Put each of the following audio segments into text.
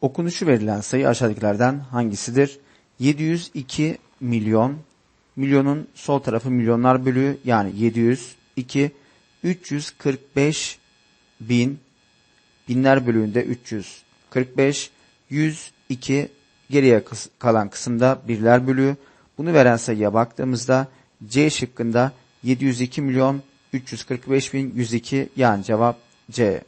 Okunuşu verilen sayı aşağıdakilerden hangisidir? 702 milyon, milyonun sol tarafı milyonlar bölüğü yani 702, 345 bin, binler bölüğünde 345, 102 geriye kalan kısımda birler bölüğü. Bunu veren sayıya baktığımızda C şıkkında 702 milyon 345 bin 102 yani cevap C.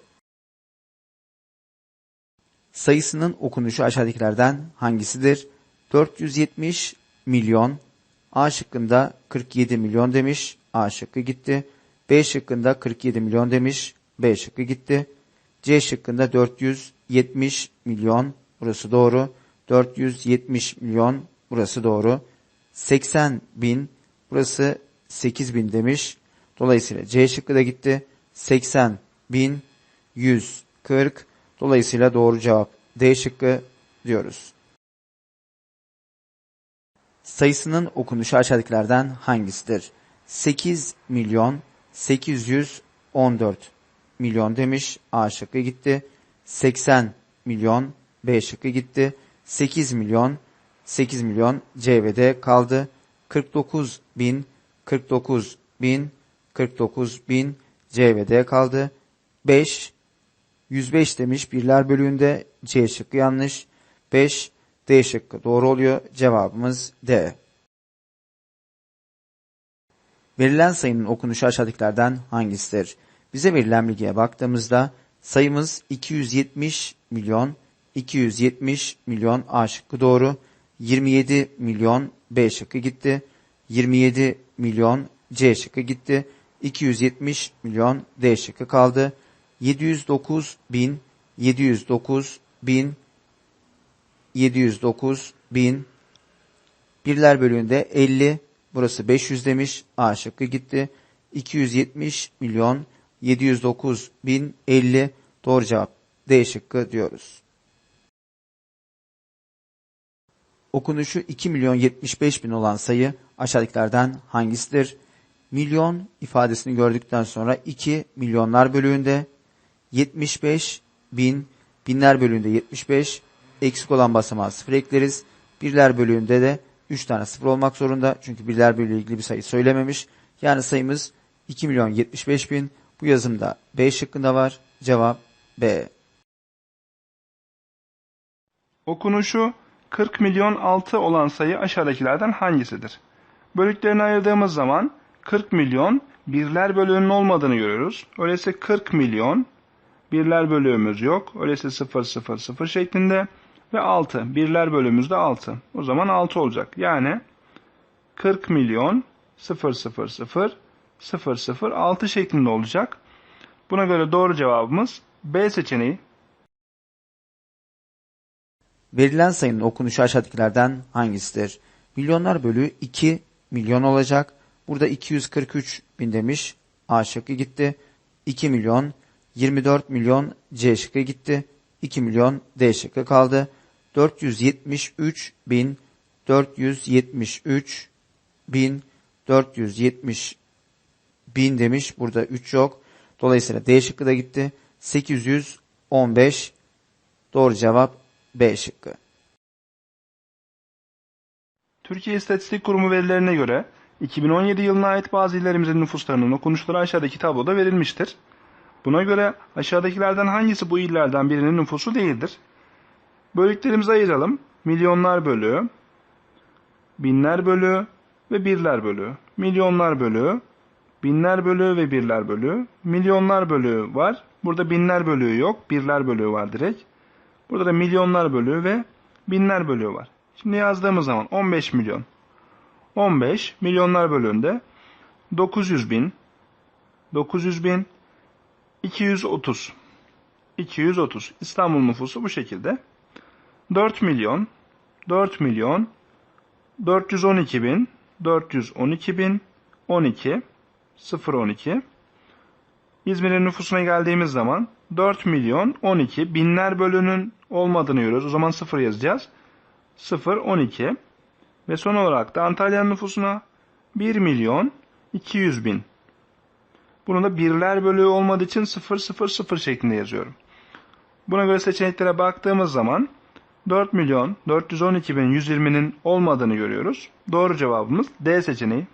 Sayısının okunuşu aşağıdakilerden hangisidir? 470 milyon. A şıkkında 47 milyon demiş. A şıkkı gitti. B şıkkında 47 milyon demiş. B şıkkı gitti. C şıkkında 470 milyon. Burası doğru. 470 milyon. Burası doğru. 80 bin. Burası 8 bin demiş. Dolayısıyla C şıkkı da gitti. 80 bin 140. Dolayısıyla doğru cevap D şıkkı diyoruz. Sayısının okunuşu aşağıdakilerden hangisidir? 8 milyon 814 milyon demiş. A şıkkı gitti. 80 milyon B şıkkı gitti. 8 milyon 8 milyon C ve D kaldı. 49 bin 49 bin 49 bin C ve D kaldı. 5 105 demiş birler bölüğünde C şıkkı yanlış. 5 D şıkkı doğru oluyor. Cevabımız D. Verilen sayının okunuşu aşağıdakilerden hangisidir? Bize verilen bilgiye baktığımızda sayımız 270 milyon 270 milyon A şıkkı doğru. 27 milyon B şıkkı gitti. 27 milyon C şıkkı gitti. 270 milyon D şıkkı kaldı. 709 bin 709 bin 709 bin birler bölüğünde 50 burası 500 demiş A şıkkı gitti 270 milyon 709 bin 50 doğru cevap D şıkkı diyoruz. Okunuşu 2 milyon 75 bin olan sayı aşağıdakilerden hangisidir? Milyon ifadesini gördükten sonra 2 milyonlar bölüğünde 75 bin, binler bölüğünde 75, eksik olan basamağı sıfır ekleriz. Birler bölüğünde de 3 tane sıfır olmak zorunda. Çünkü birler bölüğü ilgili bir sayı söylememiş. Yani sayımız 2 milyon 75 bin. Bu yazımda B şıkkında var. Cevap B. Okunuşu 40 milyon 6 olan sayı aşağıdakilerden hangisidir? Bölüklerini ayırdığımız zaman 40 milyon birler bölüğünün olmadığını görüyoruz. Öyleyse 40 milyon birler bölüğümüz yok. Öyleyse 0 0 0 şeklinde ve 6 birler bölüğümüz de 6. O zaman 6 olacak. Yani 40 milyon 0 0 0 0 0 6 şeklinde olacak. Buna göre doğru cevabımız B seçeneği. Verilen sayının okunuşu aşağıdakilerden hangisidir? Milyonlar bölüğü 2 milyon olacak. Burada 243 bin demiş. A şıkkı gitti. 2 milyon 24 milyon C şıkkı gitti. 2 milyon D şıkkı kaldı. 473 bin 473 bin 470 bin demiş. Burada 3 yok. Dolayısıyla D şıkkı da gitti. 815 doğru cevap B şıkkı. Türkiye İstatistik Kurumu verilerine göre 2017 yılına ait bazı illerimizin nüfuslarının okunuşları aşağıdaki tabloda verilmiştir. Buna göre aşağıdakilerden hangisi bu illerden birinin nüfusu değildir? Bölüklerimizi ayıralım. Milyonlar bölüğü, binler bölüğü ve birler bölüğü. Milyonlar bölüğü, binler bölüğü ve birler bölüğü. Milyonlar bölüğü var. Burada binler bölüğü yok. Birler bölüğü var direkt. Burada da milyonlar bölüğü ve binler bölüğü var. Şimdi yazdığımız zaman 15 milyon. 15 milyonlar bölüğünde 900 bin, 900 bin, 230. 230. İstanbul nüfusu bu şekilde. 4 milyon, 4 milyon, 412 bin, 412 bin, 12, 012. İzmir'in nüfusuna geldiğimiz zaman 4 milyon 12 binler bölüğünün olmadığını görüyoruz. O zaman 0 yazacağız. 0, 12. Ve son olarak da Antalya'nın nüfusuna 1 milyon 200 bin. Bunu da birler bölüğü olmadığı için 0, 0, 0 şeklinde yazıyorum. Buna göre seçeneklere baktığımız zaman 4 milyon 412 bin 120'nin olmadığını görüyoruz. Doğru cevabımız D seçeneği.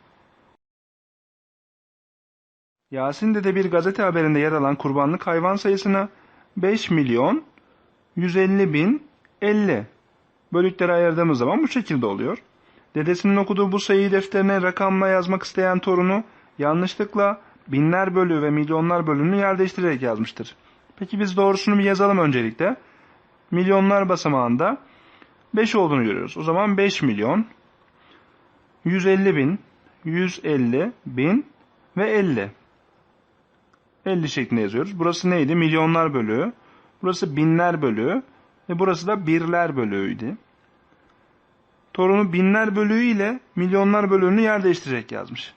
Yasin Dede bir gazete haberinde yer alan kurbanlık hayvan sayısını 5 milyon 150 bin 50 bölüklere ayırdığımız zaman bu şekilde oluyor. Dedesinin okuduğu bu sayıyı defterine rakamla yazmak isteyen torunu yanlışlıkla binler bölü ve milyonlar bölümünü yer değiştirerek yazmıştır. Peki biz doğrusunu bir yazalım öncelikle. Milyonlar basamağında 5 olduğunu görüyoruz. O zaman 5 milyon 150 bin 150 bin ve 50. 50 şeklinde yazıyoruz. Burası neydi? Milyonlar bölüğü. Burası binler bölüğü. Ve burası da birler bölüğüydü. Torunu binler bölüğü ile milyonlar bölüğünü yer değiştirerek yazmış.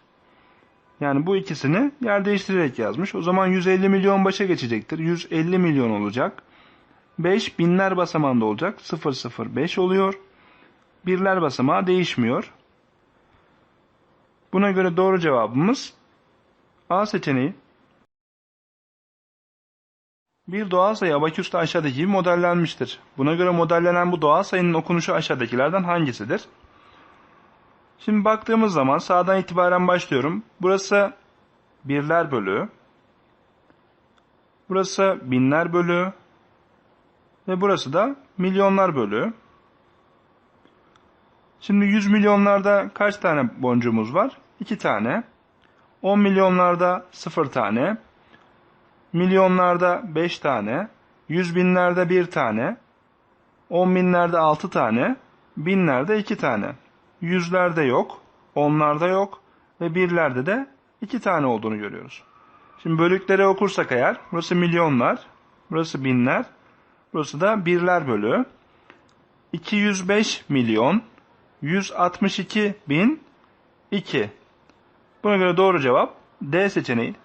Yani bu ikisini yer değiştirerek yazmış. O zaman 150 milyon başa geçecektir. 150 milyon olacak. 5 binler basamağında olacak. 005 oluyor. Birler basamağı değişmiyor. Buna göre doğru cevabımız A seçeneği. Bir doğal sayı abaküste aşağıdaki gibi modellenmiştir. Buna göre modellenen bu doğal sayının okunuşu aşağıdakilerden hangisidir? Şimdi baktığımız zaman sağdan itibaren başlıyorum. Burası birler bölüğü. Burası binler bölüğü. Ve burası da milyonlar bölüğü. Şimdi 100 milyonlarda kaç tane boncuğumuz var? 2 tane. 10 milyonlarda 0 tane. Milyonlarda 5 tane. 100 binlerde 1 tane. 10 binlerde 6 tane. Binlerde 2 tane. Yüzlerde yok. Onlarda yok. Ve birlerde de 2 tane olduğunu görüyoruz. Şimdi bölükleri okursak eğer. Burası milyonlar. Burası binler. Burası da birler bölüğü. 205 milyon 162 bin 2. Buna göre doğru cevap D seçeneği.